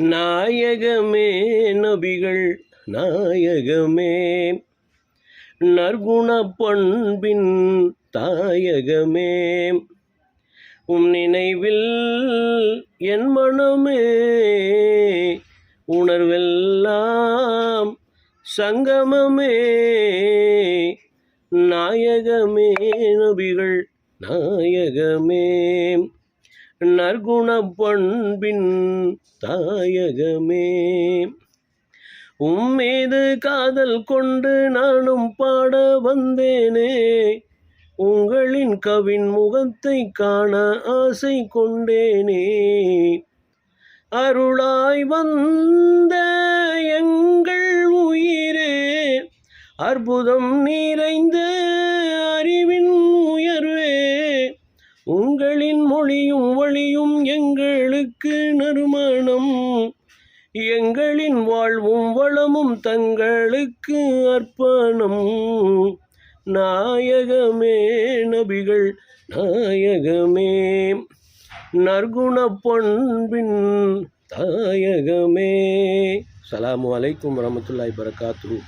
நாயகமே நபிகள் நாயகமே. நற்குண பண்பின் தாயகமே. உம் நினைவில் என் மனமே. உணர்வெல்லாம் சங்கமமே. நாயகமே நபிகள் நாயகமே. நற்குண பண்பின் தாயகமே உம்மீது காதல் கொண்டு நானும் பாட வந்தேனே. உங்களின் கவின் முகத்தை காண ஆசை கொண்டேனே. அருளாய் வந்த எங்கள் உயிரே. அற்புதம் நிறைந்த அறிவின் உயர்வே. உங்களின் மொழியும் எங்களுக்கு நறுமணம். எங்களின் வாழ்வும் வளமும் தங்களுக்கு அர்ப்பணம். நாயகமே நபிகள் நாயகமே. நற்குண பண்பின் தாயகமே. சலாமு அலைக்கும் வரமத்துல்லாய் பரகாத்து